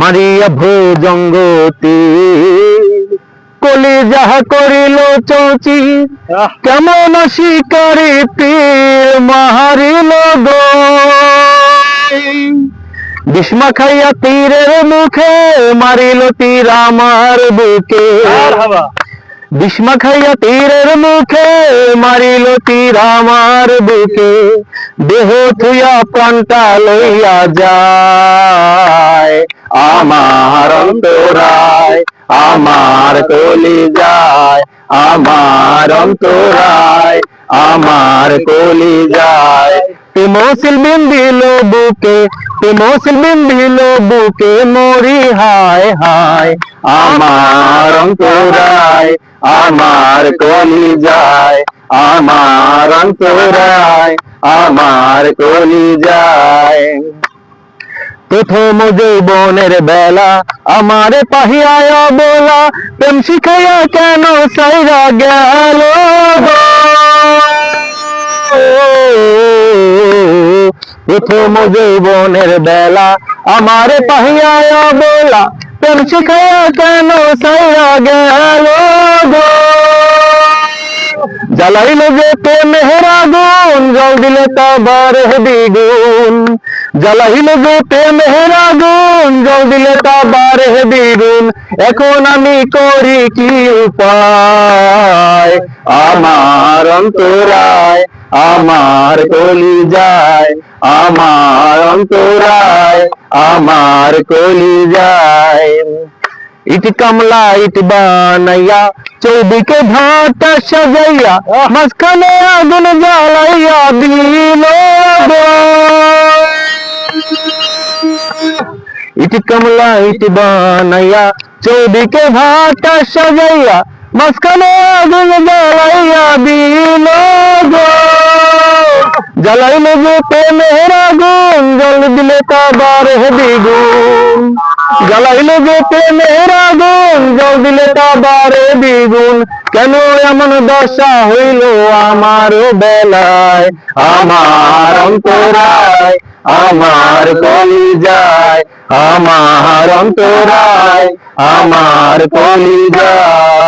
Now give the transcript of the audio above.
মারিয়া ভোজঙ্গতি। কলি যাহা করিল চৌচি কেমন শিকারি তীর মারিল গো। বিষ্মা খাইয়া তীরের মুখে মারিল তীর আমার বুকে। বিষ্মা খাইয়া তীরের মুখে মারিল তীর আমার বুকে। দেহ থুয়া প্রাণটা লইয়া যায় আমার অন্তরায়, আমার কলি যায়, আমার অন্তরায়, আমার কলি যায়। তিমোসিল বিন্দিল বুকে তিমোসিল বিন্দিল বুকে, মরি হায় হায়। আমার অন্তরায়, আমার কলি যায়, আমার অন্তরায়, আমার কলি যায়। প্রথম যৌবনের বেলা আমার পাহিয়ায় বলা প্রেম শিখাইয়া কেন সাইরা গেল গো? প্রথম যৌবনের বেলা আমার পাহিয়ায় বলা প্রেম শিখাইয়া কেন সাইরা গেল গো জ্বালাইল যে প্রেমের জল দিলে তা বারে দ্বিগুণ জ্বালাইল যে প্রেমের আগুন জল দিলে তা বারে দ্বিগুণ এখন আমি করি কি উপায়? আমার অন্তরায়, আমার কলি যায় আমার অন্তরায়, আমার কলি যায় ইট কামলা ইট বানাইয়া চৌদিকে ভাটা সাজাইয়া মাঝখানে আগুন জ্বালাইয়া দিল। ইট কামলা ইট বানাইয়া চৌদিকে ভাটা সাজাইয়া মাঝখানে আগুন জ্বালাইয়া দিল জ্বালাইল যে প্রেমের আগুন জল দিলে তা বারে দ্বিগুণ। জ্বালাইল যে প্রেমের জল দিলে তাবারে দ্বিগুণ। কেন এমন দশা হইল আমার বেলায়? আমার অন্তরায়, আমার কলি যায় আমার অন্তরায়, আমার কলি যায়